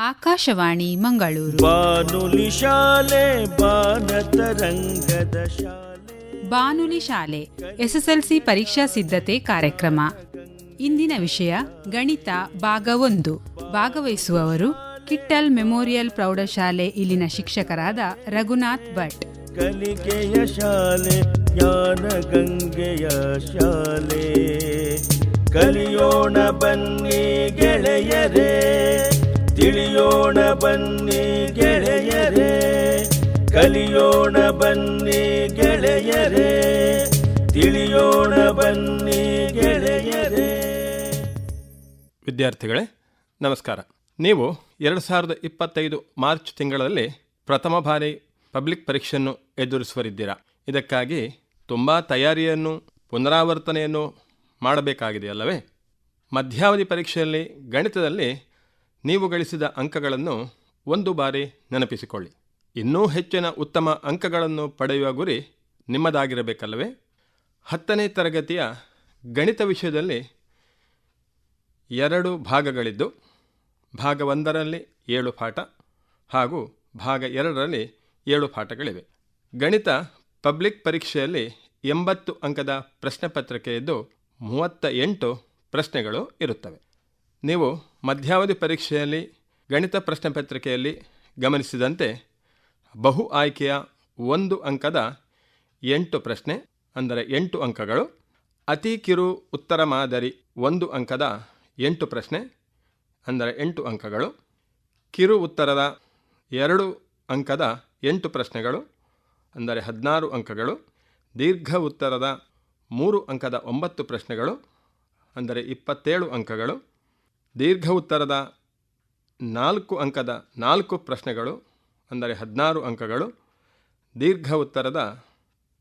ಆಕಾಶವಾಣಿ ಮಂಗಳೂರು. ಬಾನುಲಿ ಶಾಲೆ ಬಾನತರಂಗದ ಶಾಲೆ. ಬಾನುಲಿ ಶಾಲೆ ಎಸ್ಎಸ್ಎಲ್ಸಿ ಪರೀಕ್ಷಾ ಸಿದ್ಧತೆ ಕಾರ್ಯಕ್ರಮ. ಇಂದಿನ ವಿಷಯ ಗಣಿತ ಭಾಗ ಒಂದು. ಭಾಗವಹಿಸುವವರು ಕಿಟ್ಟಲ್ ಮೆಮೋರಿಯಲ್ ಪ್ರೌಢಶಾಲೆ ಇಲ್ಲಿನ ಶಿಕ್ಷಕರಾದ ರಘುನಾಥ್ ಭಟ್. ಕಲಿಕೆಯ ಶಾಲೆ ಜ್ಞಾನ ಗಂಗೆಯ ಶಾಲೆ. ಕಲಿಯೋಣ ಬನ್ನಿ ಗೆಳೆಯರೇ. ತಿಳಿಯೋಣ ಬನ್ನಿ ಗೆಳೆಯರೇ, ಕಲಿಯೋಣ ಬನ್ನಿ ಗೆಳೆಯರೇ, ತಿಳಿಯೋಣ ಬನ್ನಿ ಗೆಳೆಯರೇ. ವಿದ್ಯಾರ್ಥಿಗಳೇ, ನಮಸ್ಕಾರ. ನೀವು ಎರಡು ಸಾವಿರದ ಇಪ್ಪತ್ತೈದು ಮಾರ್ಚ್ ತಿಂಗಳಲ್ಲಿ ಪ್ರಥಮ ಬಾರಿ ಪಬ್ಲಿಕ್ ಪರೀಕ್ಷೆಯನ್ನು ಎದುರಿಸುವರಿದ್ದೀರಾ? ಇದಕ್ಕಾಗಿ ತುಂಬ ತಯಾರಿಯನ್ನು, ಪುನರಾವರ್ತನೆಯನ್ನು ಮಾಡಬೇಕಾಗಿದೆಯಲ್ಲವೇ? ಮಧ್ಯಾವಧಿ ಪರೀಕ್ಷೆಯಲ್ಲಿ ಗಣಿತದಲ್ಲಿ ನೀವು ಗಳಿಸಿದ ಅಂಕಗಳನ್ನು ಒಂದು ಬಾರಿ ನೆನಪಿಸಿಕೊಳ್ಳಿ. ಇನ್ನೂ ಹೆಚ್ಚಿನ ಉತ್ತಮ ಅಂಕಗಳನ್ನು ಪಡೆಯುವ ಗುರಿ ನಿಮ್ಮದಾಗಿರಬೇಕಲ್ಲವೇ? ಹತ್ತನೇ ತರಗತಿಯ ಗಣಿತ ವಿಷಯದಲ್ಲಿ ಎರಡು ಭಾಗಗಳಿದ್ದು, ಭಾಗ ಒಂದರಲ್ಲಿ ಏಳು ಪಾಠ ಹಾಗೂ ಭಾಗ ಎರಡರಲ್ಲಿ ಏಳು ಪಾಠಗಳಿವೆ. ಗಣಿತ ಪಬ್ಲಿಕ್ ಪರೀಕ್ಷೆಯಲ್ಲಿ ಎಂಬತ್ತು ಅಂಕದ ಪ್ರಶ್ನೆ ಪತ್ರಿಕೆಯಿದ್ದು ಮೂವತ್ತ ಎಂಟು ಪ್ರಶ್ನೆಗಳು ಇರುತ್ತವೆ. ನೀವು ಮಧ್ಯಾವಧಿ ಪರೀಕ್ಷೆಯಲ್ಲಿ, ಗಣಿತ ಪ್ರಶ್ನೆ ಪತ್ರಿಕೆಯಲ್ಲಿ ಗಮನಿಸಿದಂತೆ ಬಹು ಆಯ್ಕೆಯ ಒಂದು ಅಂಕದ ಎಂಟು ಪ್ರಶ್ನೆ, ಅಂದರೆ ಎಂಟು ಅಂಕಗಳು, ಅತಿ ಕಿರು ಉತ್ತರ ಮಾದರಿ ಒಂದು ಅಂಕದ ಎಂಟು ಪ್ರಶ್ನೆ, ಅಂದರೆ ಎಂಟು ಅಂಕಗಳು, ಕಿರು ಉತ್ತರದ ಎರಡು ಅಂಕದ ಎಂಟು ಪ್ರಶ್ನೆಗಳು, ಅಂದರೆ ಹದಿನಾರು ಅಂಕಗಳು, ದೀರ್ಘ ಉತ್ತರದ ಮೂರು ಅಂಕದ ಒಂಬತ್ತು ಪ್ರಶ್ನೆಗಳು, ಅಂದರೆ ಇಪ್ಪತ್ತೇಳು ಅಂಕಗಳು ದೀರ್ಘ ಉತ್ತರದ ನಾಲ್ಕು ಅಂಕದ ನಾಲ್ಕು ಪ್ರಶ್ನೆಗಳು, ಅಂದರೆ ಹದಿನಾರು ಅಂಕಗಳು ದೀರ್ಘ ಉತ್ತರದ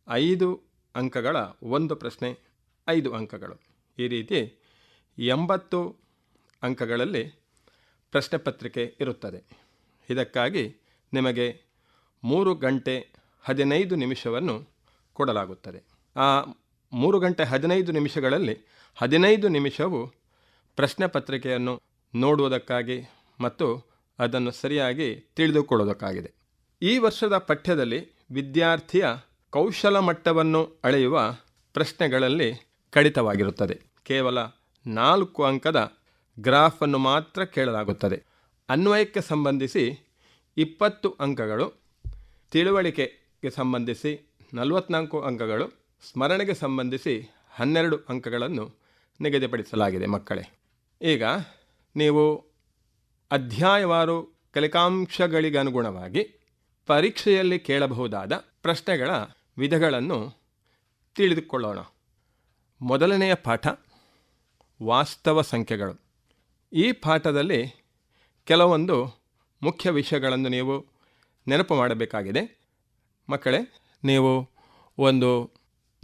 ಐದು ಅಂಕಗಳ ಒಂದು ಪ್ರಶ್ನೆ, ಐದು ಅಂಕಗಳು. ಈ ರೀತಿ ಎಂಬತ್ತು ಅಂಕಗಳಲ್ಲಿ ಪ್ರಶ್ನೆ ಪತ್ರಿಕೆ ಇರುತ್ತದೆ. ಇದಕ್ಕಾಗಿ ನಿಮಗೆ ಮೂರು ಗಂಟೆ ಹದಿನೈದು ನಿಮಿಷವನ್ನು ಕೊಡಲಾಗುತ್ತದೆ. ಆ ಮೂರು ಗಂಟೆ ಹದಿನೈದು ನಿಮಿಷಗಳಲ್ಲಿ ಹದಿನೈದು ನಿಮಿಷವು ಪ್ರಶ್ನೆ ಪತ್ರಿಕೆಯನ್ನು ನೋಡುವುದಕ್ಕಾಗಿ ಮತ್ತು ಅದನ್ನು ಸರಿಯಾಗಿ ತಿಳಿದುಕೊಳ್ಳುವುದಕ್ಕಾಗಿದೆ. ಈ ವರ್ಷದ ಪಠ್ಯದಲ್ಲಿ ವಿದ್ಯಾರ್ಥಿಯ ಕೌಶಲ ಮಟ್ಟವನ್ನು ಅಳೆಯುವ ಪ್ರಶ್ನೆಗಳಲ್ಲಿ ಕಡಿತವಾಗಿರುತ್ತದೆ. ಕೇವಲ ನಾಲ್ಕು ಅಂಕದ ಗ್ರಾಫನ್ನು ಮಾತ್ರ ಕೇಳಲಾಗುತ್ತದೆ. ಅನ್ವಯಕ್ಕೆ ಸಂಬಂಧಿಸಿ ಇಪ್ಪತ್ತು ಅಂಕಗಳು, ತಿಳುವಳಿಕೆಗೆ ಸಂಬಂಧಿಸಿ ನಲವತ್ನಾಲ್ಕು ಅಂಕಗಳು, ಸ್ಮರಣೆಗೆ ಸಂಬಂಧಿಸಿ ಹನ್ನೆರಡು ಅಂಕಗಳನ್ನು ನಿಗದಿಪಡಿಸಲಾಗಿದೆ ಮಕ್ಕಳೇ. ಈಗ ನೀವು ಅಧ್ಯಾಯವಾರು ಕಲಿಕಾಂಶಗಳಿಗನುಗುಣವಾಗಿ ಪರೀಕ್ಷೆಯಲ್ಲಿ ಕೇಳಬಹುದಾದ ಪ್ರಶ್ನೆಗಳ ವಿಧಗಳನ್ನು ತಿಳಿದುಕೊಳ್ಳೋಣ. ಮೊದಲನೆಯ ಪಾಠ, ವಾಸ್ತವ ಸಂಖ್ಯೆಗಳು. ಈ ಪಾಠದಲ್ಲಿ ಕೆಲವೊಂದು ಮುಖ್ಯ ವಿಷಯಗಳನ್ನು ನೀವು ನೆನಪು ಮಾಡಬೇಕಾಗಿದೆ. ಮಕ್ಕಳೇ, ನೀವು ಒಂದು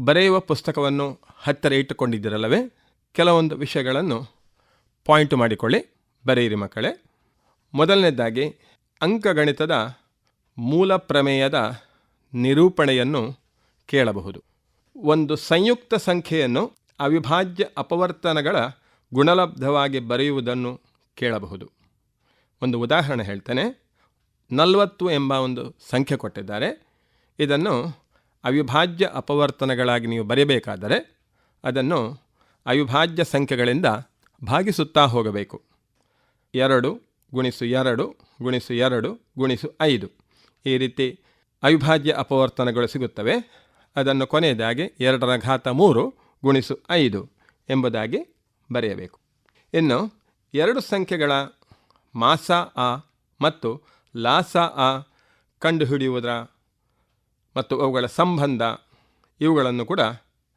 ಬರೆಯುವ ಪುಸ್ತಕವನ್ನು ಹತ್ತಿರ ಇಟ್ಟುಕೊಂಡಿದ್ದೀರಲ್ಲವೇ? ಕೆಲವೊಂದು ವಿಷಯಗಳನ್ನು ಪಾಯಿಂಟ್ ಮಾಡಿಕೊಳ್ಳಿ. ಬರೆಯಿರಿ ಮಕ್ಕಳೇ. ಮೊದಲನೇದಾಗಿ, ಅಂಕಗಣಿತದ ಮೂಲ ಪ್ರಮೇಯದ ನಿರೂಪಣೆಯನ್ನು ಕೇಳಬಹುದು. ಒಂದು ಸಂಯುಕ್ತ ಸಂಖ್ಯೆಯನ್ನು ಅವಿಭಾಜ್ಯ ಅಪವರ್ತನಗಳ ಗುಣಲಬ್ಧವಾಗಿ ಬರೆಯುವುದನ್ನು ಕೇಳಬಹುದು. ಒಂದು ಉದಾಹರಣೆ ಹೇಳ್ತೇನೆ. ನಲವತ್ತು ಎಂಬ ಒಂದು ಸಂಖ್ಯೆ ಕೊಟ್ಟಿದ್ದಾರೆ. ಇದನ್ನು ಅವಿಭಾಜ್ಯ ಅಪವರ್ತನಗಳಾಗಿ ನೀವು ಬರೆಯಬೇಕಾದರೆ ಅದನ್ನು ಅವಿಭಾಜ್ಯ ಸಂಖ್ಯೆಗಳಿಂದ ಭಾಗಿಸುತ್ತಾ ಹೋಗಬೇಕು. ಎರಡು ಗುಣಿಸು ಎರಡು ಗುಣಿಸು ಎರಡು ಗುಣಿಸು ಐದು. ಈ ರೀತಿ ಅವಿಭಾಜ್ಯ ಅಪವರ್ತನಗಳು ಸಿಗುತ್ತವೆ. ಅದನ್ನು ಕೊನೆಯದಾಗಿ ಎರಡರ ಘಾತ ಮೂರು ಗುಣಿಸು ಐದು ಎಂಬುದಾಗಿ ಬರೆಯಬೇಕು. ಇನ್ನು ಎರಡು ಸಂಖ್ಯೆಗಳ ಮಾಸ ಆ ಮತ್ತು ಲಾಸ ಆ ಕಂಡುಹಿಡಿಯುವುದರ ಮತ್ತು ಅವುಗಳ ಸಂಬಂಧ ಇವುಗಳನ್ನು ಕೂಡ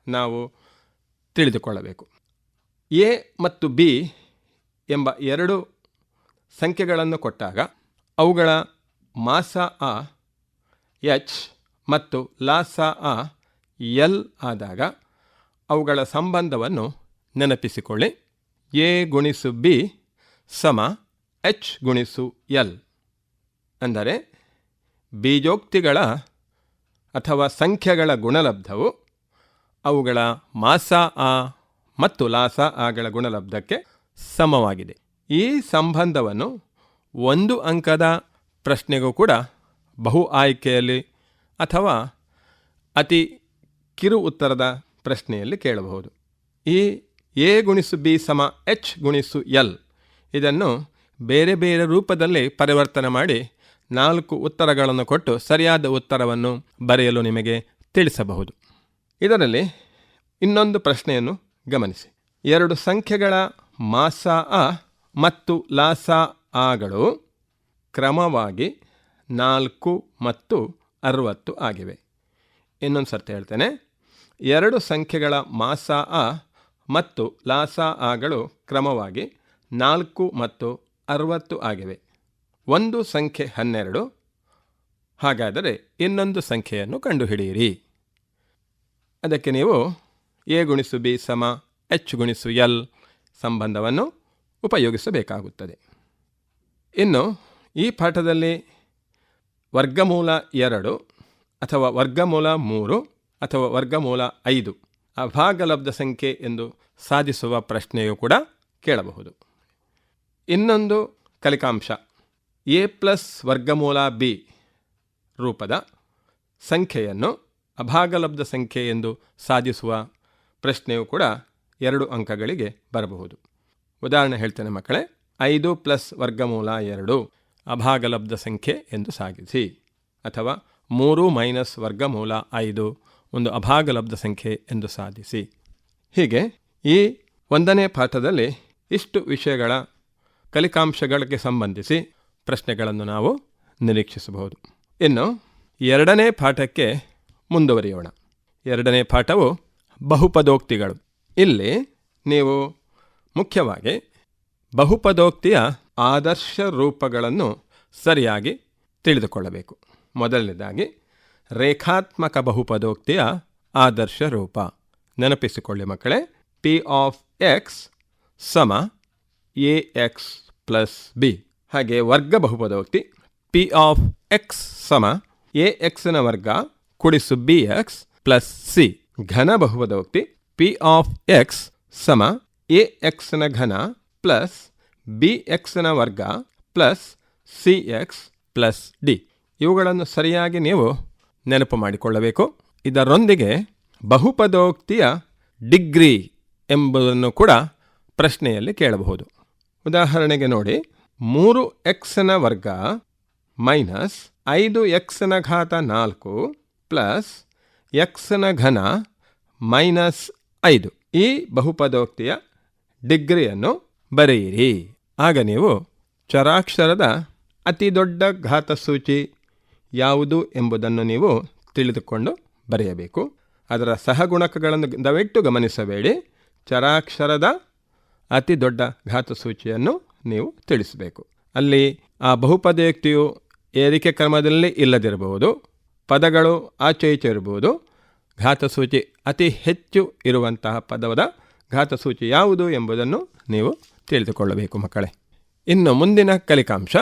ನಾವು ತಿಳಿದುಕೊಳ್ಳಬೇಕು. ಎ ಮತ್ತು ಬಿ ಎಂಬ ಎರಡು ಸಂಖ್ಯೆಗಳನ್ನು ಕೊಟ್ಟಾಗ ಅವುಗಳ ಮಾಸ ಆ, ಎಚ್ ಮತ್ತು ಲಾಸ ಆ, ಎಲ್ ಆದಾಗ ಅವುಗಳ ಸಂಬಂಧವನ್ನು ನೆನಪಿಸಿಕೊಳ್ಳಿ. ಎ ಗುಣಿಸು ಬಿ ಸಮ ಎಚ್ ಗುಣಿಸು ಎಲ್. ಅಂದರೆ ಬೀಜೋಕ್ತಿಗಳ ಅಥವಾ ಸಂಖ್ಯೆಗಳ ಗುಣಲಬ್ಧವು ಅವುಗಳ ಮಾಸ ಆ ಮತ್ತು ಲಾಸ ಆಗಳ ಗುಣಲಬ್ಧಕ್ಕೆ ಸಮವಾಗಿದೆ. ಈ ಸಂಬಂಧವನ್ನು ಒಂದು ಅಂಕದ ಪ್ರಶ್ನೆಗೂ ಕೂಡ ಬಹು ಆಯ್ಕೆಯಲ್ಲಿ ಅಥವಾ ಅತಿ ಕಿರು ಉತ್ತರದ ಪ್ರಶ್ನೆಯಲ್ಲಿ ಕೇಳಬಹುದು. ಈ ಎ ಗುಣಿಸು ಬಿ ಸಮ ಎಚ್ ಗುಣಿಸು ಎಲ್ ಇದನ್ನು ಬೇರೆ ಬೇರೆ ರೂಪದಲ್ಲಿ ಪರಿವರ್ತನೆ ಮಾಡಿ ನಾಲ್ಕು ಉತ್ತರಗಳನ್ನು ಕೊಟ್ಟು ಸರಿಯಾದ ಉತ್ತರವನ್ನು ಬರೆಯಲು ನಿಮಗೆ ತಿಳಿಸಬಹುದು. ಇದರಲ್ಲಿ ಇನ್ನೊಂದು ಪ್ರಶ್ನೆಯನ್ನು ಗಮನಿಸಿ. ಎರಡು ಸಂಖ್ಯೆಗಳ ಮಾಸ ಅ ಮತ್ತು ಲಾಸ ಆಗಳು ಕ್ರಮವಾಗಿ ನಾಲ್ಕು ಮತ್ತು ಅರವತ್ತು ಆಗಿವೆ. ಇನ್ನೊಂದು ಸರ್ತಿ ಹೇಳ್ತೇನೆ. ಎರಡು ಸಂಖ್ಯೆಗಳ ಮಾಸ ಅ ಮತ್ತು ಲಾಸ ಆಗಳು ಕ್ರಮವಾಗಿ ನಾಲ್ಕು ಮತ್ತು ಅರವತ್ತು ಆಗಿವೆ. ಒಂದು ಸಂಖ್ಯೆ ಹನ್ನೆರಡು. ಹಾಗಾದರೆ ಇನ್ನೊಂದು ಸಂಖ್ಯೆಯನ್ನು ಕಂಡುಹಿಡಿಯಿರಿ. ಅದಕ್ಕೆ ನೀವು ಎ ಗುಣಿಸು ಬಿ ಸಮ, ಎಚ್ ಗುಣಿಸು ಎಲ್ ಸಂಬಂಧವನ್ನು ಉಪಯೋಗಿಸಬೇಕಾಗುತ್ತದೆ. ಇನ್ನು ಈ ಪಾಠದಲ್ಲಿ ವರ್ಗಮೂಲ ಎರಡು ಅಥವಾ ವರ್ಗಮೂಲ ಮೂರು ಅಥವಾ ವರ್ಗಮೂಲ ಐದು ಅಭಾಗಲಬ್ಧ ಸಂಖ್ಯೆ ಎಂದು ಸಾಧಿಸುವ ಪ್ರಶ್ನೆಯೂ ಕೂಡ ಕೇಳಬಹುದು. ಇನ್ನೊಂದು ಕಲಿಕಾಂಶ, ಎ ಪ್ಲಸ್ ವರ್ಗಮೂಲ ಬಿ ರೂಪದ ಸಂಖ್ಯೆಯನ್ನು ಅಭಾಗಲಬ್ಧ ಸಂಖ್ಯೆ ಎಂದು ಸಾಧಿಸುವ ಪ್ರಶ್ನೆಯೂ ಕೂಡ ಎರಡು ಅಂಕಗಳಿಗೆ ಬರಬಹುದು. ಉದಾಹರಣೆ ಹೇಳ್ತೇನೆ ಮಕ್ಕಳೇ, ಐದು ಪ್ಲಸ್ ವರ್ಗಮೂಲ ಎರಡು, ಅಭಾಗಲಬ್ಧ ಸಂಖ್ಯೆ ಎಂದು ಸಾಗಿಸಿ. ಅಥವಾ ಮೂರು ಮೈನಸ್ ವರ್ಗಮೂಲ ಐದು, ಒಂದು ಅಭಾಗಲಬ್ಧ ಸಂಖ್ಯೆ ಎಂದು ಸಾಧಿಸಿ. ಹೀಗೆ ಈ ಒಂದನೇ ಪಾಠದಲ್ಲಿ ಇಷ್ಟು ವಿಷಯಗಳ ಕಲಿಕಾಂಶಗಳಿಗೆ ಸಂಬಂಧಿಸಿ ಪ್ರಶ್ನೆಗಳನ್ನು ನಾವು ನಿರೀಕ್ಷಿಸಬಹುದು. ಇನ್ನು ಎರಡನೇ ಪಾಠಕ್ಕೆ ಮುಂದುವರಿಯೋಣ. ಎರಡನೇ ಪಾಠವು ಬಹುಪದೋಕ್ತಿಗಳು. ಇಲ್ಲಿ ನೀವು ಮುಖ್ಯವಾಗಿ ಬಹುಪದೋಕ್ತಿಯ ಆದರ್ಶ ರೂಪಗಳನ್ನು ಸರಿಯಾಗಿ ತಿಳಿದುಕೊಳ್ಳಬೇಕು. ಮೊದಲನೇದಾಗಿ, ರೇಖಾತ್ಮಕ ಬಹುಪದೋಕ್ತಿಯ ಆದರ್ಶ ರೂಪ. ನೆನಪಿಸಿಕೊಳ್ಳಿ ಮಕ್ಕಳೇ ಪಿ ಆಫ್ ಎಕ್ಸ್ ಸಮ ಎ ಎಕ್ಸ್ ಪ್ಲಸ್ ಬಿ ಹಾಗೆ ವರ್ಗ ಬಹುಪದೋಕ್ತಿ ಪಿ ಆಫ್ ಎಕ್ಸ್ ಸಮ ಎ ಎಕ್ಸ್ನ ವರ್ಗ ಕುಡಿಸು ಬಿ ಎಕ್ಸ್ ಪ್ಲಸ್ ಸಿ ಘನ ಬಹುಪದೋಕ್ತಿ ಪಿ ಆಫ್ ಎಕ್ಸ್ ಸಮ ಎ ಎಕ್ಸ್ನ ಘನ ಪ್ಲಸ್ ಬಿ ಎಕ್ಸ್ನ ವರ್ಗ plus C X plus D ಇವುಗಳನ್ನು ಸರಿಯಾಗಿ ನೀವು ನೆನಪು ಮಾಡಿಕೊಳ್ಳಬೇಕು. ಇದರೊಂದಿಗೆ ಬಹುಪದೋಕ್ತಿಯ ಡಿಗ್ರಿ ಎಂಬುದನ್ನು ಕೂಡ ಪ್ರಶ್ನೆಯಲ್ಲಿ ಕೇಳಬಹುದು. ಉದಾಹರಣೆಗೆ ನೋಡಿ, ಮೂರು ಎಕ್ಸ್ನ ವರ್ಗ ಮೈನಸ್ ಐದು ಎಕ್ಸ್ನ ಘಾತ ನಾಲ್ಕು ಪ್ಲಸ್ ಎಕ್ಸ್ನ ಘನ ಮೈನಸ್ ಐದು. ಈ ಬಹುಪದೋಕ್ತಿಯ ಡಿಗ್ರಿಯನ್ನು ಬರೆಯಿರಿ. ಆಗ ನೀವು ಚರಾಕ್ಷರದ ಅತಿ ದೊಡ್ಡ ಘಾತಸೂಚಿ ಯಾವುದು ಎಂಬುದನ್ನು ನೀವು ತಿಳಿದುಕೊಂಡು ಬರೆಯಬೇಕು. ಅದರ ಸಹಗುಣಕಗಳನ್ನು ದಯವಿಟ್ಟು ಗಮನಿಸಬೇಡಿ. ಚರಾಕ್ಷರದ ಅತಿ ದೊಡ್ಡ ಘಾತಸೂಚಿಯನ್ನು ನೀವು ತಿಳಿಸಬೇಕು. ಅಲ್ಲಿ ಆ ಬಹುಪದೋಕ್ತಿಯು ಏರಿಕೆ ಕ್ರಮದಲ್ಲಿ ಇಲ್ಲದಿರಬಹುದು. ಪದಗಳು ಆಚೆ ಈಚೆ ಇರ್ಬೋದು ಘಾತಸೂಚಿ ಅತಿ ಹೆಚ್ಚು ಇರುವಂತಹ ಪದವದ ಘಾತಸೂಚಿ ಯಾವುದು ಎಂಬುದನ್ನು ನೀವು ತಿಳಿದುಕೊಳ್ಳಬೇಕು ಮಕ್ಕಳೇ. ಇನ್ನು ಮುಂದಿನ ಕಲಿಕಾಂಶ,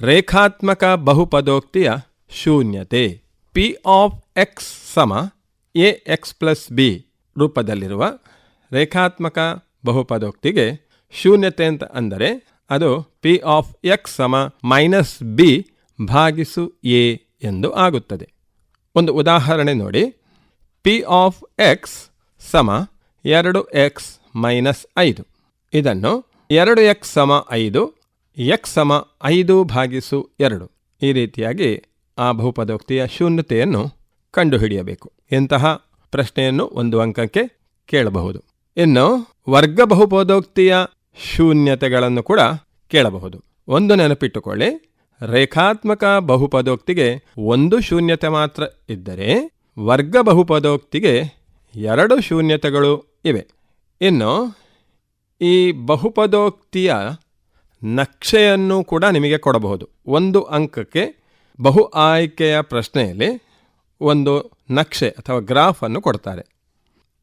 ರೇಖಾತ್ಮಕ ಬಹುಪದೋಕ್ತಿಯ ಶೂನ್ಯತೆ ಪಿ ಆಫ್ ಎಕ್ಸ್ ಸಮ ಎ ಎಕ್ಸ್ ಪ್ಲಸ್ ಬಿ ರೂಪದಲ್ಲಿರುವ ರೇಖಾತ್ಮಕ ಬಹುಪದೋಕ್ತಿಗೆ ಶೂನ್ಯತೆ ಅಂತ ಅಂದರೆ ಅದು ಪಿ ಆಫ್ ಎಕ್ಸ್ ಸಮ ಮೈನಸ್ ಬಿ ಭಾಗಿಸು ಎ ಎಂದು ಆಗುತ್ತದೆ. ಒಂದು ಉದಾಹರಣೆ ನೋಡಿ. ಪಿ ಆಫ್ ಎಕ್ಸ್ ಸಮ ಎರಡು ಎಕ್ಸ್ ಮೈನಸ್ ಐದು. ಇದನ್ನು ಎರಡು ಎಕ್ಸ್ ಸಮ ಐದು ಎಕ್ಸ್ ಸಮ ಐದು ಭಾಗಿಸು ಎರಡು. ಈ ರೀತಿಯಾಗಿ ಆ ಬಹುಪದೋಕ್ತಿಯ ಶೂನ್ಯತೆಯನ್ನು ಕಂಡುಹಿಡಿಯಬೇಕು. ಇಂತಹ ಪ್ರಶ್ನೆಯನ್ನು ಒಂದು ಅಂಕಕ್ಕೆ ಕೇಳಬಹುದು. ಇನ್ನು ವರ್ಗ ಬಹುಪದೋಕ್ತಿಯ ಶೂನ್ಯತೆಗಳನ್ನು ಕೂಡ ಕೇಳಬಹುದು. ಒಂದು ನೆನಪಿಟ್ಟುಕೊಳ್ಳಿ. ರೇಖಾತ್ಮಕ ಬಹುಪದೋಕ್ತಿಗೆ ಒಂದು ಶೂನ್ಯತೆ ಮಾತ್ರ ಇದ್ದರೆ ವರ್ಗ ಬಹುಪದೋಕ್ತಿಗೆ ಎರಡು ಶೂನ್ಯತೆಗಳು ಇವೆ. ಇನ್ನು ಈ ಬಹುಪದೋಕ್ತಿಯ ನಕ್ಷೆಯನ್ನು ಕೂಡ ನಿಮಗೆ ಕೊಡಬಹುದು. ಒಂದು ಅಂಕಕ್ಕೆ ಬಹು ಆಯ್ಕೆಯ ಪ್ರಶ್ನೆಯಲ್ಲಿ ಒಂದು ನಕ್ಷೆ ಅಥವಾ ಗ್ರಾಫನ್ನು ಕೊಡ್ತಾರೆ.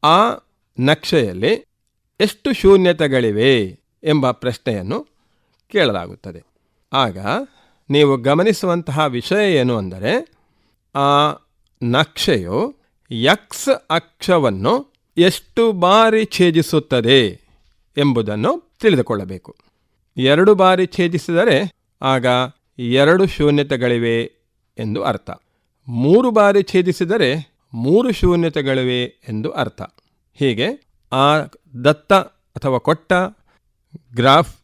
ಆ ನಕ್ಷೆಯಲ್ಲಿ ಎಷ್ಟು ಶೂನ್ಯತೆಗಳಿವೆ ಎಂಬ ಪ್ರಶ್ನೆಯನ್ನು ಕೇಳಲಾಗುತ್ತದೆ. ಆಗ ನೀವು ಗಮನಿಸುವಂತಹ ವಿಷಯ ಏನು ಅಂದರೆ, ಆ ನಕ್ಷೆಯು ಯಕ್ಸ್ ಅಕ್ಷವನ್ನು ಎಷ್ಟು ಬಾರಿ ಛೇದಿಸುತ್ತದೆ ಎಂಬುದನ್ನು ತಿಳಿದುಕೊಳ್ಳಬೇಕು. ಎರಡು ಬಾರಿ ಛೇದಿಸಿದರೆ ಆಗ ಎರಡು ಶೂನ್ಯತೆಗಳಿವೆ ಎಂದು ಅರ್ಥ. ಮೂರು ಬಾರಿ ಛೇದಿಸಿದರೆ ಮೂರು ಶೂನ್ಯತೆಗಳಿವೆ ಎಂದು ಅರ್ಥ. ಹೀಗೆ ಆ ದತ್ತ ಅಥವಾ ಕೊಟ್ಟ ಗ್ರಾಫ್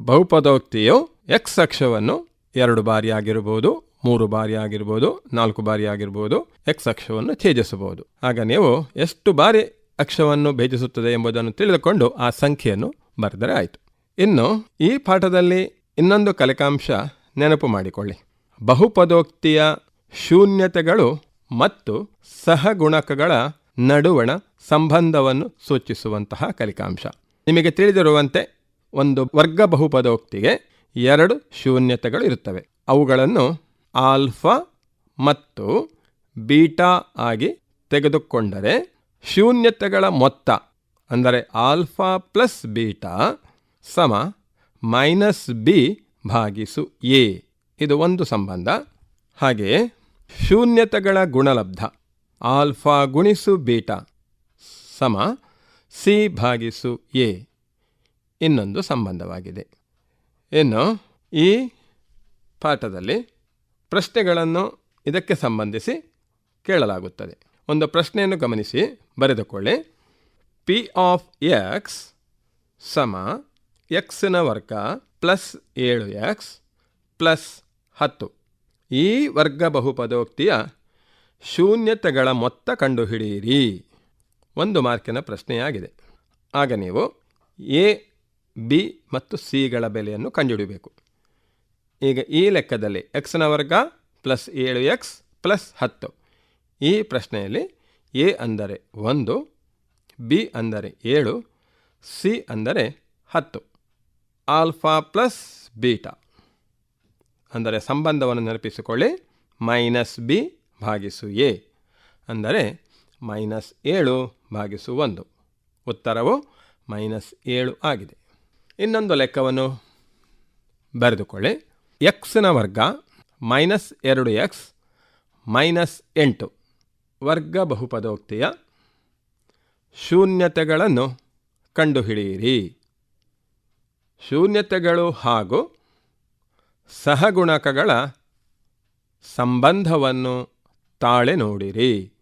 ಬಹುಪದೋಕ್ತಿಯು ಎಕ್ಸ್ ಅಕ್ಷವನ್ನು ಎರಡು ಬಾರಿ ಆಗಿರಬಹುದು ಮೂರು ಬಾರಿ ಆಗಿರ್ಬೋದು, ನಾಲ್ಕು ಬಾರಿ ಆಗಿರ್ಬೋದು ಎಕ್ಸ್ ಅಕ್ಷವನ್ನು ಛೇಜಿಸಬಹುದು ಆಗ ನೀವು ಎಷ್ಟು ಬಾರಿ ಅಕ್ಷವನ್ನು ಭೇದಿಸುತ್ತದೆ ಎಂಬುದನ್ನು ತಿಳಿದುಕೊಂಡು ಆ ಸಂಖ್ಯೆಯನ್ನು ಬರೆದರೆ ಆಯಿತು. ಇನ್ನು ಈ ಪಾಠದಲ್ಲಿ ಇನ್ನೊಂದು ಕಲಿಕಾಂಶ ನೆನಪು ಮಾಡಿಕೊಳ್ಳಿ. ಬಹುಪದೋಕ್ತಿಯ ಶೂನ್ಯತೆಗಳು ಮತ್ತು ಸಹಗುಣಕಗಳ ನಡುವಣ ಸಂಬಂಧವನ್ನು ಸೂಚಿಸುವಂತಹ ಕಲಿಕಾಂಶ. ನಿಮಗೆ ತಿಳಿದಿರುವಂತೆ ಒಂದು ವರ್ಗ ಬಹುಪದೋಕ್ತಿಗೆ ಎರಡು ಶೂನ್ಯತೆಗಳು ಇರುತ್ತವೆ. ಅವುಗಳನ್ನು ಆಲ್ಫಾ ಮತ್ತು ಬೀಟಾ ಆಗಿ ತೆಗೆದುಕೊಂಡರೆ ಶೂನ್ಯತೆಗಳ ಮೊತ್ತ, ಅಂದರೆ ಆಲ್ಫಾ ಪ್ಲಸ್ ಬೀಟಾ ಸಮ ಮೈನಸ್ ಬಿ ಭಾಗಿಸು ಎ. ಇದು ಒಂದು ಸಂಬಂಧ. ಹಾಗೆಯೇ ಶೂನ್ಯತೆಗಳ ಗುಣಲಬ್ಧ, ಆಲ್ಫಾ ಗುಣಿಸು ಬೀಟಾ ಸಮ ಸಿ ಭಾಗಿಸು ಎ. ಇನ್ನೊಂದು ಸಂಬಂಧವಾಗಿದೆ. ಇನ್ನು ಈ ಪಾಠದಲ್ಲಿ ಪ್ರಶ್ನೆಗಳನ್ನು ಇದಕ್ಕೆ ಸಂಬಂಧಿಸಿ ಕೇಳಲಾಗುತ್ತದೆ. ಒಂದು ಪ್ರಶ್ನೆಯನ್ನು ಗಮನಿಸಿ, ಬರೆದುಕೊಳ್ಳಿ. ಪಿ ಆಫ್ ಎಕ್ಸ್ ಸಮ ಎಕ್ಸಿನ ವರ್ಗ ಪ್ಲಸ್ ಏಳು ಎಕ್ಸ್ ಪ್ಲಸ್ ಹತ್ತು. ಈ ವರ್ಗ ಬಹುಪದೋಕ್ತಿಯ ಶೂನ್ಯತೆಗಳ ಮೊತ್ತ ಕಂಡುಹಿಡಿಯಿರಿ. ಒಂದು ಮಾರ್ಕಿನ ಪ್ರಶ್ನೆಯಾಗಿದೆ. ಆಗ ನೀವು ಎ ಬಿ ಮತ್ತು ಸಿಗಳ ಬೆಲೆಯನ್ನು ಕಂಡುಹಿಡಬೇಕು. ಈಗ ಈ ಲೆಕ್ಕದಲ್ಲಿ ಎಕ್ಸ್ನ ವರ್ಗ ಪ್ಲಸ್ ಏಳು ಎಕ್ಸ್ ಪ್ಲಸ್ ಹತ್ತು. ಈ ಪ್ರಶ್ನೆಯಲ್ಲಿ ಎ ಅಂದರೆ ಒಂದು, ಬಿ ಅಂದರೆ ಏಳು, ಸಿ ಅಂದರೆ ಹತ್ತು. Alpha plus beta. ಅಂದರೆ ಸಂಬಂಧವನ್ನು ನೆನಪಿಸಿಕೊಳ್ಳಿ. ಮೈನಸ್ ಬಿ ಭಾಗಿಸು ಎ ಅಂದರೆ ಮೈನಸ್ ಏಳು ಭಾಗಿಸು ಒಂದು. ಉತ್ತರವು ಮೈನಸ್ ಏಳು ಆಗಿದೆ. ಇನ್ನೊಂದು ಲೆಕ್ಕವನ್ನು ಬರೆದುಕೊಳ್ಳಿ. ಎಕ್ಸ್ನ ವರ್ಗ ಮೈನಸ್ ಎರಡು ಎಕ್ಸ್ ಮೈನಸ್ ಎಂಟು. ವರ್ಗ ಬಹುಪದೋಕ್ತಿಯ ಶೂನ್ಯತೆಗಳನ್ನು ಕಂಡುಹಿಡಿಯಿರಿ. ಶೂನ್ಯತೆಗಳು ಹಾಗೂ ಸಹಗುಣಕಗಳ ಸಂಬಂಧವನ್ನು ತಾಳೆ ನೋಡಿರಿ.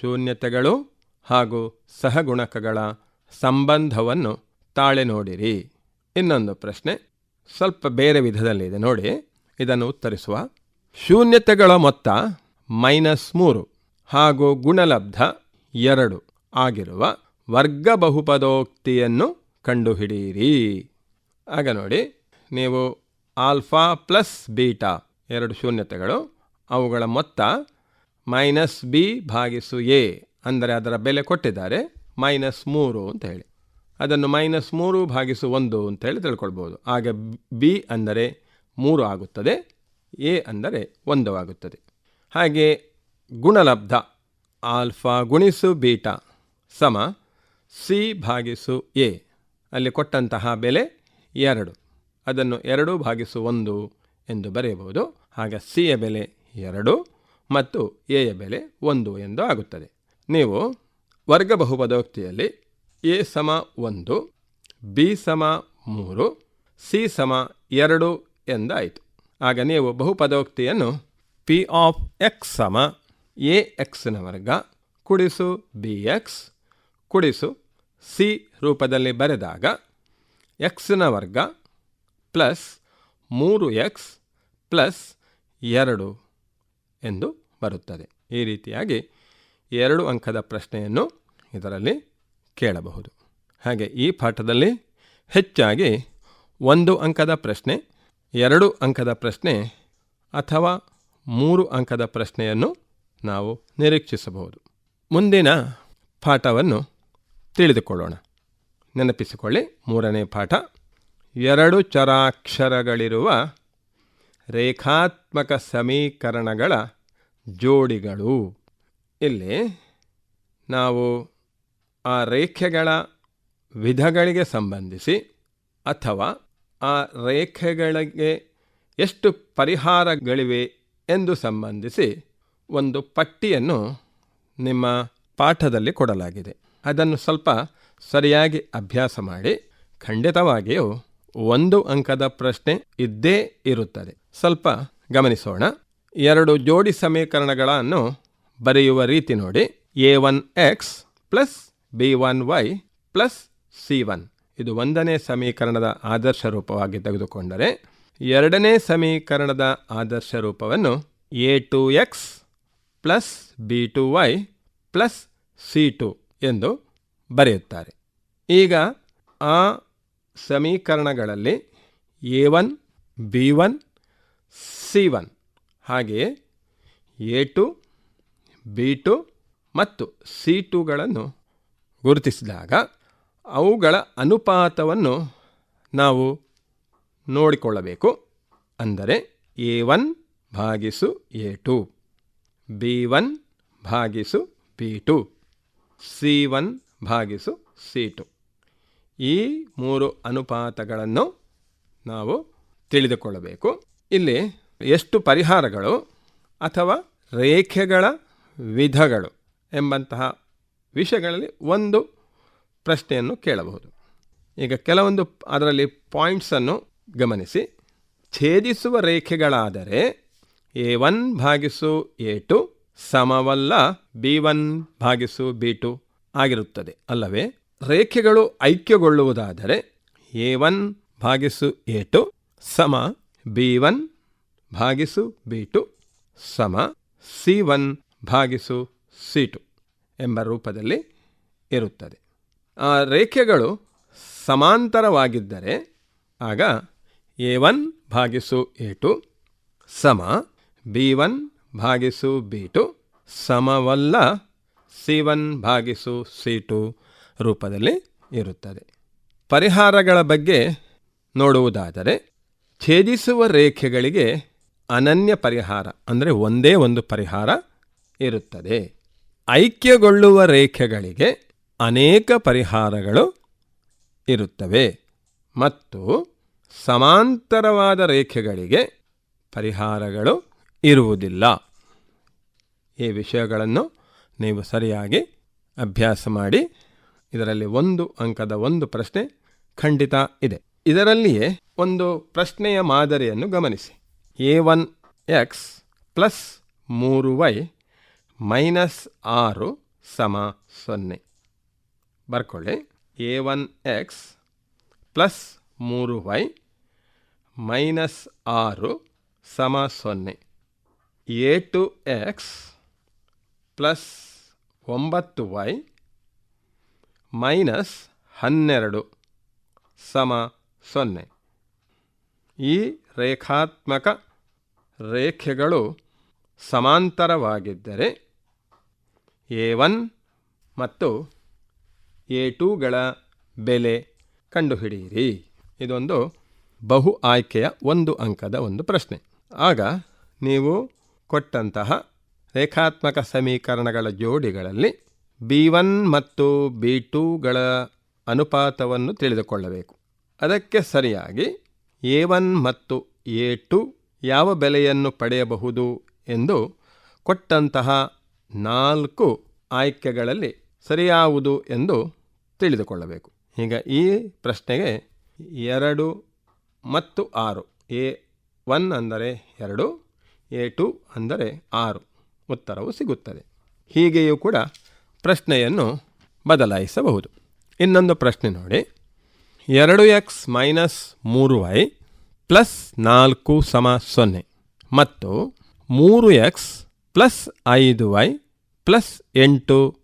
ಶೂನ್ಯತೆಗಳು ಹಾಗೂ ಸಹಗುಣಕಗಳ ಸಂಬಂಧವನ್ನು ತಾಳೆ ನೋಡಿರಿ. ಇನ್ನೊಂದು ಪ್ರಶ್ನೆ, ಸ್ವಲ್ಪ ಬೇರೆ ವಿಧದಲ್ಲಿದೆ ನೋಡಿ. ಇದನ್ನು ಉತ್ತರಿಸುವ. ಶೂನ್ಯತೆಗಳ ಮೊತ್ತ ಮೈನಸ್ ಮೂರು ಹಾಗೂ ಗುಣಲಬ್ಧ ಎರಡು ಆಗಿರುವ ವರ್ಗ ಬಹುಪದೋಕ್ತಿಯನ್ನು ಕಂಡುಹಿಡಿಯಿರಿ. ಆಗ ನೋಡಿ, ನೀವು ಆಲ್ಫಾ ಪ್ಲಸ್ ಬೀಟಾ ಎರಡು ಶೂನ್ಯತೆಗಳು, ಅವುಗಳ ಮೊತ್ತ ಮೈನಸ್ ಬಿ ಭಾಗಿಸು ಎ, ಅಂದರೆ ಅದರ ಬೆಲೆ ಕೊಟ್ಟಿದ್ದಾರೆ ಮೈನಸ್ ಮೂರು ಅಂತ ಹೇಳಿ. ಅದನ್ನು ಮೈನಸ್ ಮೂರು ಭಾಗಿಸು ಒಂದು ಅಂತೇಳಿ ತಿಳ್ಕೊಳ್ಬೋದು. ಆಗ ಬಿ ಅಂದರೆ ಮೂರು ಆಗುತ್ತದೆ, ಎ ಅಂದರೆ ಒಂದು ಆಗುತ್ತದೆ. ಹಾಗೆ ಗುಣಲಬ್ಧ ಆಲ್ಫಾ ಗುಣಿಸು ಬೀಟಾ ಸಮ ಸಿ ಭಾಗಿಸು ಎ. ಅಲ್ಲಿ ಕೊಟ್ಟಂತಹ ಬೆಲೆ ಎರಡು. ಅದನ್ನು ಎರಡು ಭಾಗಿಸು ಒಂದು ಎಂದು ಬರೆಯಬಹುದು. ಆಗ ಸಿಯ ಬೆಲೆ ಎರಡು ಮತ್ತು ಎಯ ಬೆಲೆ ಒಂದು ಎಂದು ಆಗುತ್ತದೆ. ನೀವು ವರ್ಗ ಬಹುಪದೋಕ್ತಿಯಲ್ಲಿ ಎ ಸಮ ಒಂದು, ಬಿ ಸಮ ಮೂರು, ಸಿ ಸಮ ಎರಡು ಎಂದಾಯಿತು. ಆಗ ನೀವು ಬಹುಪದೋಕ್ತಿಯನ್ನು ಪಿ ಆಫ್ ಎಕ್ಸ್ ಸಮ ಎ ಎಕ್ಸ್ನ ವರ್ಗ ಕುಡಿಸು ಬಿ ಎಕ್ಸ್ ಕುಡಿಸು ಸಿ ರೂಪದಲ್ಲಿ ಬರೆದಾಗ ಎಕ್ಸ್ನ ವರ್ಗ ಪ್ಲಸ್ ಮೂರು ಎಕ್ಸ್ ಪ್ಲಸ್ ಎರಡು ಎಂದು ಬರುತ್ತದೆ. ಈ ರೀತಿಯಾಗಿ ಎರಡು ಅಂಕದ ಪ್ರಶ್ನೆಯನ್ನು ಇದರಲ್ಲಿ ಕೇಳಬಹುದು. ಹಾಗೆ ಈ ಪಾಠದಲ್ಲಿ ಹೆಚ್ಚಾಗಿ ಒಂದು ಅಂಕದ ಪ್ರಶ್ನೆ, ಎರಡು ಅಂಕದ ಪ್ರಶ್ನೆ ಅಥವಾ ಮೂರು ಅಂಕದ ಪ್ರಶ್ನೆಯನ್ನು ನಾವು ನಿರೀಕ್ಷಿಸಬಹುದು. ಮುಂದಿನ ಪಾಠವನ್ನು ತಿಳಿದುಕೊಳ್ಳೋಣ. ನೆನಪಿಸಿಕೊಳ್ಳಿ, ಮೂರನೇ ಪಾಠ. ಎರಡು ಚರಾಕ್ಷರಗಳಿರುವ ರೇಖಾತ್ಮಕ ಸಮೀಕರಣಗಳ ಜೋಡಿಗಳು. ಇಲ್ಲಿ ನಾವು ಆ ರೇಖೆಗಳ ವಿಧಗಳಿಗೆ ಸಂಬಂಧಿಸಿ ಅಥವಾ ಆ ರೇಖೆಗಳಿಗೆ ಎಷ್ಟು ಪರಿಹಾರಗಳಿವೆ ಎಂದು ಸಂಬಂಧಿಸಿ ಒಂದು ಪಟ್ಟಿಯನ್ನು ನಿಮ್ಮ ಪಾಠದಲ್ಲಿ ಕೊಡಲಾಗಿದೆ. ಅದನ್ನು ಸ್ವಲ್ಪ ಸರಿಯಾಗಿ ಅಭ್ಯಾಸ ಮಾಡಿ, ಖಂಡಿತವಾಗಿಯೂ ಒಂದು ಅಂಕದ ಪ್ರಶ್ನೆ ಇದ್ದೇ ಇರುತ್ತದೆ. ಸ್ವಲ್ಪ ಗಮನಿಸೋಣ. ಎರಡು ಜೋಡಿ ಸಮೀಕರಣಗಳನ್ನು ಬರೆಯುವ ರೀತಿ ನೋಡಿ. A one X plus B one Y plus C one. ಇದು ಒಂದನೇ ಸಮೀಕರಣದ ಆದರ್ಶ ರೂಪವಾಗಿ ತೆಗೆದುಕೊಂಡರೆ ಎರಡನೇ ಸಮೀಕರಣದ ಆದರ್ಶ ರೂಪವನ್ನು A two X plus B two Y plus C two ಎಂದು ಬರೆಯುತ್ತಾರೆ. ಈಗ ಆ ಸಮೀಕರಣಗಳಲ್ಲಿ A one, B one, C one ಹಾಗೆಯೇ ಎ ಟು, ಬಿ ಟು ಮತ್ತು ಸಿ ಟುಗಳನ್ನು ಗುರುತಿಸಿದಾಗ ಅವುಗಳ ಅನುಪಾತವನ್ನು ನಾವು ನೋಡಿಕೊಳ್ಳಬೇಕು. ಅಂದರೆ ಎ ಒನ್ ಭಾಗಿಸು ಎ ಟು, ಬಿ ಒನ್ ಭಾಗಿಸು ಬಿ ಟು, ಸಿ ಒನ್ ಭಾಗಿಸು ಸಿ ಟು. ಈ ಮೂರು ಅನುಪಾತಗಳನ್ನು ನಾವು ತಿಳಿದುಕೊಳ್ಳಬೇಕು. ಇಲ್ಲಿ ಎಷ್ಟು ಪರಿಹಾರಗಳು ಅಥವಾ ರೇಖೆಗಳ ವಿಧಗಳು ಎಂಬಂತಹ ವಿಷಯಗಳಲ್ಲಿ ಒಂದು ಪ್ರಶ್ನೆಯನ್ನು ಕೇಳಬಹುದು. ಈಗ ಕೆಲವೊಂದು ಅದರಲ್ಲಿ ಪಾಯಿಂಟ್ಸನ್ನು ಗಮನಿಸಿ. ಛೇದಿಸುವ ರೇಖೆಗಳಾದರೆ ಎ ಒನ್ ಭಾಗಿಸು ಎ ಟು ಸಮವಲ್ಲ ಬಿ ಒನ್ ಭಾಗಿಸು ಬಿ ಟು ಆಗಿರುತ್ತದೆ. ಅಲ್ಲವೇ? ರೇಖೆಗಳು ಐಕ್ಯಗೊಳ್ಳುವುದಾದರೆ ಎ ಒನ್ ಭಾಗಿಸು ಎ ಟು ಸಮ ಬಿ ಒನ್ ಭಾಗಿಸು ಬಿ ಟು ಸಮ ಸಿ ಒನ್ ಭಾಗಿಸು ಸಿ ಟು. ಎಂಬ ರೂಪದಲ್ಲಿ ಇರುತ್ತದೆ. ಆ ರೇಖೆಗಳು ಸಮಾಂತರವಾಗಿದ್ದರೆ ಆಗ ಎ ಒನ್ ಭಾಗಿಸು ಎ ಟು ಸಮ ಬಿ ಒನ್ ಭಾಗಿಸು ಬಿ ಟು ಸಮವಲ್ಲ ಸಿ ಒನ್ ಭಾಗಿಸು ಸಿ ಟು ರೂಪದಲ್ಲಿ ಇರುತ್ತದೆ. ಪರಿಹಾರಗಳ ಬಗ್ಗೆ ನೋಡುವುದಾದರೆ ಛೇದಿಸುವ ರೇಖೆಗಳಿಗೆ ಅನನ್ಯ ಪರಿಹಾರ, ಅಂದರೆ ಒಂದೇ ಒಂದು ಪರಿಹಾರ ಇರುತ್ತದೆ. ಐಕ್ಯಗೊಳ್ಳುವ ರೇಖೆಗಳಿಗೆ ಅನೇಕ ಪರಿಹಾರಗಳು ಇರುತ್ತವೆ. ಮತ್ತು ಸಮಾಂತರವಾದ ರೇಖೆಗಳಿಗೆ ಪರಿಹಾರಗಳು ಇರುವುದಿಲ್ಲ. ಈ ವಿಷಯಗಳನ್ನು ನೀವು ಸರಿಯಾಗಿ ಅಭ್ಯಾಸ ಮಾಡಿ, ಇದರಲ್ಲಿ ಒಂದು ಅಂಕದ ಒಂದು ಪ್ರಶ್ನೆ ಖಂಡಿತ ಇದೆ. ಇದರಲ್ಲಿಯೇ ಒಂದು ಪ್ರಶ್ನೆಯ ಮಾದರಿಯನ್ನು ಗಮನಿಸಿ. ಎ ಒನ್ ಎಕ್ಸ್ ಪ್ಲಸ್ ಮೂರು ವೈ ಮೈನಸ್ ಆರು ಸಮ ಸೊನ್ನೆ. ಬರ್ಕೊಳ್ಳಿ. ಎ ಒನ್ ಎಕ್ಸ್ ಪ್ಲಸ್ ಮೂರು ವೈ ಮೈನಸ್ ಆರು ಸಮ ಸೊನ್ನೆ. ಎ ಟು ಎಕ್ಸ್ ಪ್ಲಸ್ ಒಂಬತ್ತು ವೈ ಮೈನಸ್ ಹನ್ನೆರಡು ಸಮ ಸೊನ್ನೆ. ಈ ರೇಖಾತ್ಮಕ ರೇಖೆಗಳು ಸಮಾಂತರವಾಗಿದ್ದರೆ ಎ ಒನ್ ಮತ್ತು ಎ ಟೂಗಳ ಬೆಲೆ ಕಂಡುಹಿಡಿಯಿರಿ. ಇದೊಂದು ಬಹು ಆಯ್ಕೆಯ ಒಂದು ಅಂಕದ ಒಂದು ಪ್ರಶ್ನೆ. ಆಗ ನೀವು ಕೊಟ್ಟಂತಹ ರೇಖಾತ್ಮಕ ಸಮೀಕರಣಗಳ ಜೋಡಿಗಳಲ್ಲಿ ಬಿ ಒನ್ ಮತ್ತು ಬಿ ಟೂಗಳ ಅನುಪಾತವನ್ನು ತಿಳಿದುಕೊಳ್ಳಬೇಕು. ಅದಕ್ಕೆ ಸರಿಯಾಗಿ ಎ ಒನ್ ಮತ್ತು ಎ ಟು ಯಾವ ಬೆಲೆಯನ್ನು ಪಡೆಯಬಹುದು ಎಂದು ಕೊಟ್ಟಂತಹ ನಾಲ್ಕು ಆಯ್ಕೆಗಳಲ್ಲಿ ಸರಿಯಾವುದು ಎಂದು ತಿಳಿದುಕೊಳ್ಳಬೇಕು. ಈಗ ಈ ಪ್ರಶ್ನೆಗೆ ಎರಡು ಮತ್ತು ಆರು. ಎ ಒನ್ ಅಂದರೆ ಎರಡು, ಎ ಟು ಅಂದರೆ ಆರು ಉತ್ತರವು ಸಿಗುತ್ತದೆ. ಹೀಗೆಯೂ ಕೂಡ ಪ್ರಶ್ನೆಯನ್ನು ಬದಲಾಯಿಸಬಹುದು. ಇನ್ನೊಂದು ಪ್ರಶ್ನೆ ನೋಡಿ. ಎರಡು ಎಕ್ಸ್ ಮೈನಸ್ ಮೂರು ವೈ ಪ್ಲಸ್ ನಾಲ್ಕು ಸಮ ಸೊನ್ನೆ ಮತ್ತು ಮೂರು ಎಕ್ಸ್ ಪ್ಲಸ್ ಐದು ವೈ ಪ್ಲಸ್ ಎಂಟು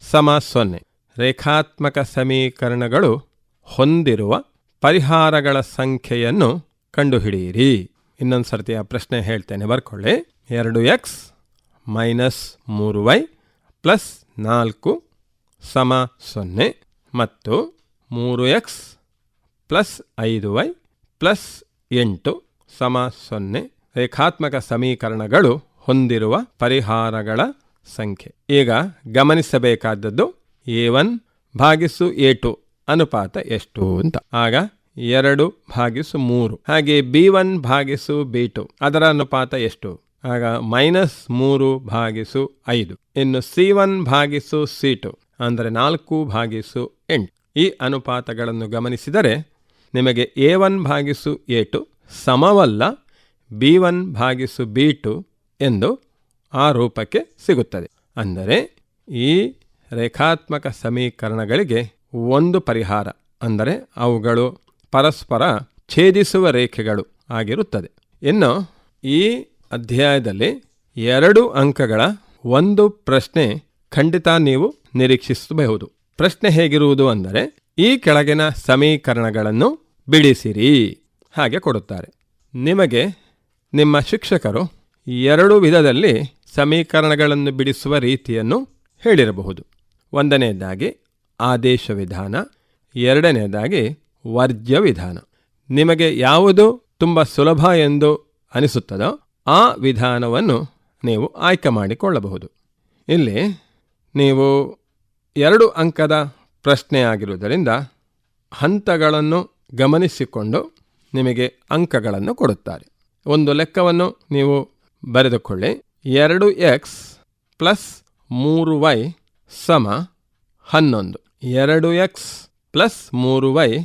ಸಮ ಸೊನ್ನೆ. ರೇಖಾತ್ಮಕ ಸಮೀಕರಣಗಳು ಹೊಂದಿರುವ ಪರಿಹಾರಗಳ ಸಂಖ್ಯೆಯನ್ನು ಕಂಡುಹಿಡಿಯಿರಿ. ಇನ್ನೊಂದು ಸರ್ತಿ ಆ ಪ್ರಶ್ನೆ ಹೇಳ್ತೇನೆ, ಬರ್ಕೊಳ್ಳಿ. ಎರಡು ಎಕ್ಸ್ ಮೈನಸ್ ಮೂರು ವೈ ಪ್ಲಸ್ ನಾಲ್ಕು ಸಮ ಸೊನ್ನೆ ಮತ್ತು ಮೂರು ಎಕ್ಸ್ ಪ್ಲಸ್ ಐದು ವೈ ಪ್ಲಸ್ ಎಂಟು ಸಮ ಸೊನ್ನೆ. ರೇಖಾತ್ಮಕ ಸಮೀಕರಣಗಳು ಹೊಂದಿರುವ ಪರಿಹಾರಗಳ ಸಂಖ್ಯೆ. ಈಗ ಗಮನಿಸಬೇಕಾದದ್ದು ಎ ಒನ್ ಭಾಗಿಸು ಎ ಟು ಅನುಪಾತ ಎಷ್ಟು ಅಂತ. ಆಗ ಎರಡು ಭಾಗಿಸು ಮೂರು. ಹಾಗೆ ಬಿ ಒನ್ ಭಾಗಿಸು ಬಿ ಟು ಅದರ ಅನುಪಾತ ಎಷ್ಟು? ಆಗ ಮೈನಸ್ ಮೂರು ಭಾಗಿಸು ಐದು. ಇನ್ನು ಸಿ ಒನ್ ಭಾಗಿಸು ಸಿ ಟು ಅಂದರೆ ನಾಲ್ಕು ಭಾಗಿಸು ಎಂಟು. ಈ ಅನುಪಾತಗಳನ್ನು ಗಮನಿಸಿದರೆ ನಿಮಗೆ ಎ ಒನ್ ಭಾಗಿಸು ಎ ಟು ಸಮವಲ್ಲ, ಬಿ ಒನ್ ಭಾಗಿಸು ಬಿ ಟು ಎಂದು ಆ ರೂಪಕ್ಕೆ ಸಿಗುತ್ತದೆ. ಅಂದರೆ ಈ ರೇಖಾತ್ಮಕ ಸಮೀಕರಣಗಳಿಗೆ ಒಂದು ಪರಿಹಾರ, ಅಂದರೆ ಅವುಗಳು ಪರಸ್ಪರ ಛೇದಿಸುವ ರೇಖೆಗಳು ಆಗಿರುತ್ತದೆ. ಇನ್ನು ಈ ಅಧ್ಯಾಯದಲ್ಲಿ ಎರಡು ಅಂಕಗಳ ಒಂದು ಪ್ರಶ್ನೆ ಖಂಡಿತ ನೀವು ನಿರೀಕ್ಷಿಸಬಹುದು. ಪ್ರಶ್ನೆ ಹೇಗಿರುವುದು ಅಂದರೆ, ಈ ಕೆಳಗಿನ ಸಮೀಕರಣಗಳನ್ನು ಬಿಡಿಸಿರಿ ಹಾಗೆ ಕೊಡುತ್ತಾರೆ. ನಿಮಗೆ ನಿಮ್ಮ ಶಿಕ್ಷಕರು ಎರಡು ವಿಧದಲ್ಲಿ ಸಮೀಕರಣಗಳನ್ನು ಬಿಡಿಸುವ ರೀತಿಯನ್ನು ಹೇಳಿರಬಹುದು. ಒಂದನೆಯದಾಗಿ ಆದೇಶ ವಿಧಾನ, ಎರಡನೆಯದಾಗಿ ವರ್ಜ್ಯ ವಿಧಾನ. ನಿಮಗೆ ಯಾವುದು ತುಂಬ ಸುಲಭ ಎಂದು ಅನಿಸುತ್ತದೋ ಆ ವಿಧಾನವನ್ನು ನೀವು ಆಯ್ಕೆ ಮಾಡಿಕೊಳ್ಳಬಹುದು. ಇಲ್ಲಿ ನೀವು ಎರಡು ಅಂಕದ ಪ್ರಶ್ನೆಯಾಗಿರುವುದರಿಂದ ಹಂತಗಳನ್ನು ಗಮನಿಸಿಕೊಂಡು ನಿಮಗೆ ಅಂಕಗಳನ್ನು ಕೊಡುತ್ತಾರೆ. ಒಂದು ಲೆಕ್ಕವನ್ನು ನೀವು ಬರೆದುಕೊಳ್ಳಿ. ಎರಡು ಎಕ್ಸ್ ಪ್ಲಸ್ ಮೂರು ವೈ ಸಮ ಹನ್ನೊಂದು. ಎರಡು ಎಕ್ಸ್ ಪ್ಲಸ್ ಮೂರು ವೈ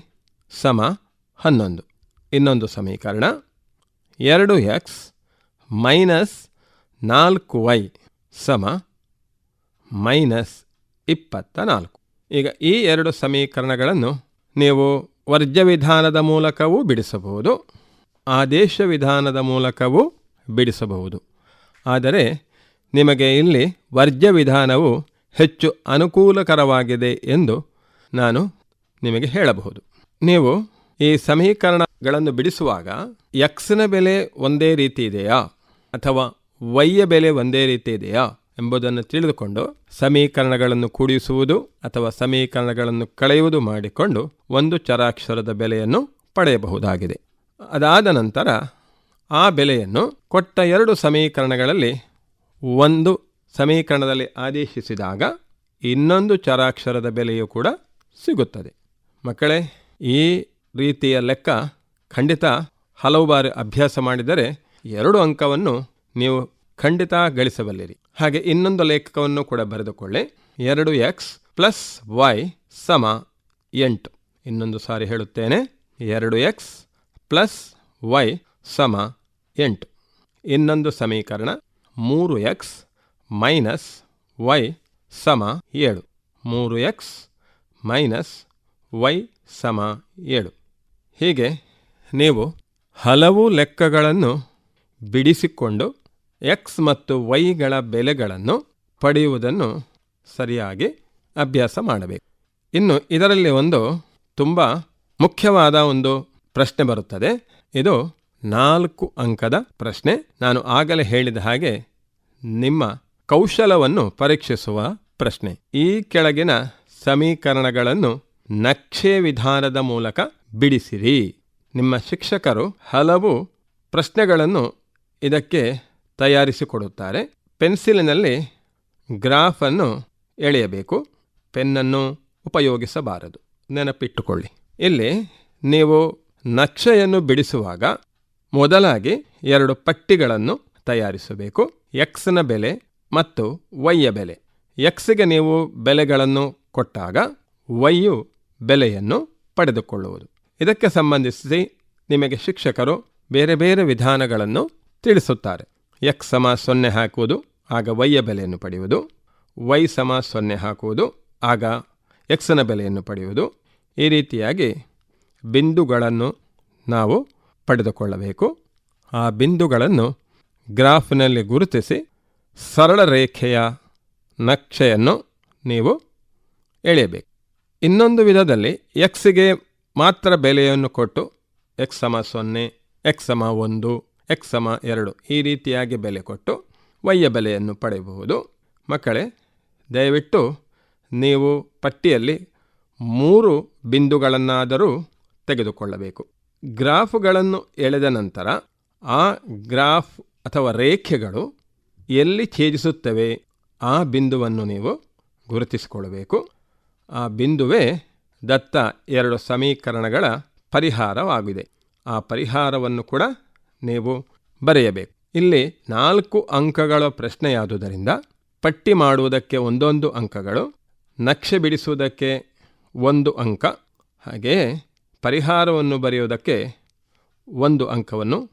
ಸಮ ಹನ್ನೊಂದು. ಇನ್ನೊಂದು ಸಮೀಕರಣ. ಎರಡು ಎಕ್ಸ್ ಮೈನಸ್ ನಾಲ್ಕು ವೈ ಸಮ ಮೈನಸ್ ಇಪ್ಪತ್ತ ನಾಲ್ಕು. ಈಗ ಈ ಎರಡು ಸಮೀಕರಣಗಳನ್ನು ನೀವು ವರ್ಜ್ಯ ವಿಧಾನದ ಮೂಲಕವೂ ಬಿಡಿಸಬಹುದು. ಆದೇಶ ವಿಧಾನದ ಮೂಲಕವೂ ಬಿಡಿಸಬಹುದು. ಆದರೆ ನಿಮಗೆ ಇಲ್ಲಿ ವರ್ಜ್ಯ ವಿಧಾನವು ಹೆಚ್ಚು ಅನುಕೂಲಕರವಾಗಿದೆ ಎಂದು ನಾನು ನಿಮಗೆ ಹೇಳಬಹುದು. ನೀವು ಈ ಸಮೀಕರಣಗಳನ್ನು ಬಿಡಿಸುವಾಗ ಎಕ್ಸ್ನ ಬೆಲೆ ಒಂದೇ ರೀತಿ ಇದೆಯಾ? ಅಥವಾ ವೈಯ ಬೆಲೆ ಒಂದೇ ರೀತಿ ಇದೆಯಾ? ಎಂಬುದನ್ನು ತಿಳಿದುಕೊಂಡು ಸಮೀಕರಣಗಳನ್ನು ಕೂಡಿಸುವುದು ಅಥವಾ ಸಮೀಕರಣಗಳನ್ನು ಕಳೆಯುವುದು ಮಾಡಿಕೊಂಡು ಒಂದು ಚರಾಕ್ಷರದ ಬೆಲೆಯನ್ನು ಪಡೆಯಬಹುದಾಗಿದೆ. ಅದಾದ ನಂತರ ಆ ಬೆಲೆಯನ್ನು ಕೊಟ್ಟ ಎರಡು ಸಮೀಕರಣಗಳಲ್ಲಿ ಒಂದು ಸಮೀಕರಣದಲ್ಲಿ ಆದೇಶಿಸಿದಾಗ ಇನ್ನೊಂದು ಚರಾಕ್ಷರದ ಬೆಲೆಯೂ ಕೂಡ ಸಿಗುತ್ತದೆ. ಮಕ್ಕಳೇ, ಈ ರೀತಿಯ ಲೆಕ್ಕ ಖಂಡಿತ ಹಲವು ಬಾರಿ ಅಭ್ಯಾಸ ಮಾಡಿದರೆ ಎರಡು ಅಂಕವನ್ನು ನೀವು ಖಂಡಿತ ಗಳಿಸಬಲ್ಲಿರಿ. ಹಾಗೆ ಇನ್ನೊಂದು ಲೇಖಕವನ್ನು ಕೂಡ ಬರೆದುಕೊಳ್ಳಿ. ಎರಡು ಎಕ್ಸ್ ಪ್ಲಸ್ ವೈ ಸಮ ಎಂಟು. ಇನ್ನೊಂದು ಸಾರಿ ಹೇಳುತ್ತೇನೆ. ಎರಡು ಎಕ್ಸ್ ಪ್ಲಸ್ ವೈ ಸಮ ಎಂಟು. ಇನ್ನೊಂದು ಸಮೀಕರಣ ಮೂರು ಎಕ್ಸ್ ಮೈನಸ್ ವೈ ಸಮ ಏಳು. ಮೂರು ಎಕ್ಸ್ ಮೈನಸ್ ವೈ ಸಮ ಏಳು. ಹೀಗೆ ನೀವು ಹಲವು ಲೆಕ್ಕಗಳನ್ನು ಬಿಡಿಸಿಕೊಂಡು ಎಕ್ಸ್ ಮತ್ತು ವೈಗಳ ಬೆಲೆಗಳನ್ನು ಪಡೆಯುವುದನ್ನು ಸರಿಯಾಗಿ ಅಭ್ಯಾಸ ಮಾಡಬೇಕು. ಇನ್ನು ಇದರಲ್ಲಿ ಒಂದು ತುಂಬ ಮುಖ್ಯವಾದ ಒಂದು ಪ್ರಶ್ನೆ ಬರುತ್ತದೆ. ಇದು ನಾಲ್ಕು ಅಂಕದ ಪ್ರಶ್ನೆ. ನಾನು ಆಗಲೇ ಹೇಳಿದ ಹಾಗೆ ನಿಮ್ಮ ಕೌಶಲವನ್ನು ಪರೀಕ್ಷಿಸುವ ಪ್ರಶ್ನೆ. ಈ ಕೆಳಗಿನ ಸಮೀಕರಣಗಳನ್ನು ನಕ್ಷೆ ವಿಧಾನದ ಮೂಲಕ ಬಿಡಿಸಿರಿ. ನಿಮ್ಮ ಶಿಕ್ಷಕರು ಹಲವು ಪ್ರಶ್ನೆಗಳನ್ನು ಇದಕ್ಕೆ ತಯಾರಿಸಿಕೊಡುತ್ತಾರೆ. ಪೆನ್ಸಿಲಿನಲ್ಲಿ ಗ್ರಾಫನ್ನು ಎಳೆಯಬೇಕು. ಪೆನ್ನನ್ನು ಉಪಯೋಗಿಸಬಾರದು. ನೆನಪಿಟ್ಟುಕೊಳ್ಳಿ. ಇಲ್ಲಿ ನೀವು ನಕ್ಷೆಯನ್ನು ಬಿಡಿಸುವಾಗ ಮೊದಲಾಗಿ ಎರಡು ಪಟ್ಟಿಗಳನ್ನು ತಯಾರಿಸಬೇಕು. ಎಕ್ಸ್ನ ಬೆಲೆ ಮತ್ತು ವೈಯ ಬೆಲೆ. ಎಕ್ಸ್ಗೆ ನೀವು ಬೆಲೆಗಳನ್ನು ಕೊಟ್ಟಾಗ ವೈಯು ಬೆಲೆಯನ್ನು ಪಡೆದುಕೊಳ್ಳುವುದು. ಇದಕ್ಕೆ ಸಂಬಂಧಿಸಿ ನಿಮಗೆ ಶಿಕ್ಷಕರು ಬೇರೆ ಬೇರೆ ವಿಧಾನಗಳನ್ನು ತಿಳಿಸುತ್ತಾರೆ. ಎಕ್ಸ್ ಸಮ ಸೊನ್ನೆ ಹಾಕುವುದು, ಆಗ ವೈಯ ಬೆಲೆಯನ್ನು ಪಡೆಯುವುದು. ವೈ ಸಮ ಸೊನ್ನೆ ಹಾಕುವುದು, ಆಗ ಎಕ್ಸ್ನ ಬೆಲೆಯನ್ನು ಪಡೆಯುವುದು. ಈ ರೀತಿಯಾಗಿ ಬಿಂದುಗಳನ್ನು ನಾವು ಪಡೆದುಕೊಳ್ಳಬೇಕು. ಆ ಬಿಂದುಗಳನ್ನು ಗ್ರಾಫ್ನಲ್ಲಿ ಗುರುತಿಸಿ ಸರಳ ರೇಖೆಯ ನಕ್ಷೆಯನ್ನು ನೀವು ಎಳೆಯಬೇಕು. ಇನ್ನೊಂದು ವಿಧದಲ್ಲಿ ಎಕ್ಸ್ಗೆ ಮಾತ್ರ ಬೆಲೆಯನ್ನು ಕೊಟ್ಟು ಎಕ್ಸ್ ಸಮ ಸೊನ್ನೆ ಎಕ್ಸ್ ಸಮ ಒಂದು ಎಕ್ಸ್ ಸಮ ಎರಡು ಈ ರೀತಿಯಾಗಿ ಬೆಲೆ ಕೊಟ್ಟು ವೈಯ ಬೆಲೆಯನ್ನು ಪಡೆಯಬಹುದು. ಮಕ್ಕಳೇ, ದಯವಿಟ್ಟು ನೀವು ಪಟ್ಟಿಯಲ್ಲಿ ಮೂರು ಬಿಂದುಗಳನ್ನಾದರೂ ತೆಗೆದುಕೊಳ್ಳಬೇಕು. ಗ್ರಾಫ್ಗಳನ್ನು ಎಳೆದ ನಂತರ ಆ ಗ್ರಾಫ್ ಅಥವಾ ರೇಖೆಗಳು ಎಲ್ಲಿ ಛೇದಿಸುತ್ತವೆ ಆ ಬಿಂದುವನ್ನು ನೀವು ಗುರುತಿಸಿಕೊಳ್ಳಬೇಕು. ಆ ಬಿಂದುವೇ ದತ್ತ ಎರಡು ಸಮೀಕರಣಗಳ ಪರಿಹಾರವಾಗಿದೆ. ಆ ಪರಿಹಾರವನ್ನು ಕೂಡ ನೀವು ಬರೆಯಬೇಕು. ಇಲ್ಲಿ ನಾಲ್ಕು ಅಂಕಗಳ ಪ್ರಶ್ನೆಯಾದುದರಿಂದ ಪಟ್ಟಿ ಮಾಡುವುದಕ್ಕೆ ಒಂದೊಂದು ಅಂಕಗಳು, ನಕ್ಷೆ ಬಿಡಿಸುವುದಕ್ಕೆ ಒಂದು ಅಂಕ, ಹಾಗೆಯೇ ಪರಿಹಾರವನ್ನು ಬರೆಯುವುದಕ್ಕೆ ಒಂದು ಅಂಕವನ್ನು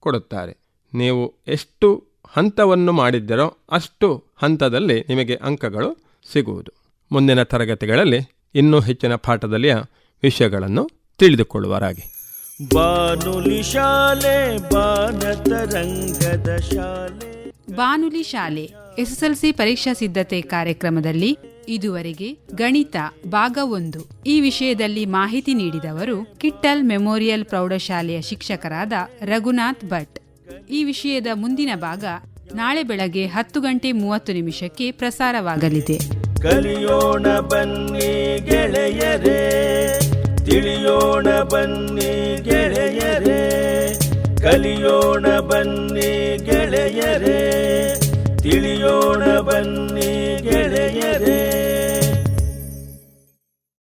ಕೊಡುತ್ತಾರೆ. ನೀವು ಎಷ್ಟು ಹಂತವನ್ನು ಮಾಡಿದ್ದೀರೋ ಅಷ್ಟು ಹಂತದಲ್ಲಿ ನಿಮಗೆ ಅಂಕಗಳು ಸಿಗುವುದು. ಮುಂದಿನ ತರಗತಿಗಳಲ್ಲಿ ಇನ್ನೂ ಹೆಚ್ಚಿನ ಪಾಠದಲ್ಲಿಯ ವಿಷಯಗಳನ್ನು ತಿಳಿದುಕೊಳ್ಳುವರಾಗಿ. ಬಾನುಲಿ ಶಾಲೆ ಬಾನತರಂಗದ ಶಾಲೆ. ಬಾನುಲಿ ಶಾಲೆ ಎಸ್ಎಸ್ಎಲ್ಸಿ ಪರೀಕ್ಷಾ ಸಿದ್ಧತೆ ಕಾರ್ಯಕ್ರಮದಲ್ಲಿ ಇದುವರೆಗೆ ಗಣಿತ ಭಾಗ ಒಂದು. ಈ ವಿಷಯದಲ್ಲಿ ಮಾಹಿತಿ ನೀಡಿದವರು ಕಿಟ್ಟಲ್ ಮೆಮೋರಿಯಲ್ ಪ್ರೌಢಶಾಲೆಯ ಶಿಕ್ಷಕರಾದ ರಘುನಾಥ್ ಭಟ್. ಈ ವಿಷಯದ ಮುಂದಿನ ಭಾಗ ನಾಳೆ ಬೆಳಗ್ಗೆ ಹತ್ತು ಗಂಟೆ ಮೂವತ್ತು ನಿಮಿಷಕ್ಕೆ ಪ್ರಸಾರವಾಗಲಿದೆ. ಕಲಿಯೋಣ ಬನ್ನಿ ಗೆಳೆಯರೇ, ತಿಳಿಯೋಣ ಬನ್ನಿ ಗೆಳೆಯರೇ, ಕಲಿಯೋಣ ಬನ್ನಿ ಗೆಳೆಯರೇ, ತಿಳಿಯೋಣ ಬನ್ನಿ ಗೆಳೆಯರೇ.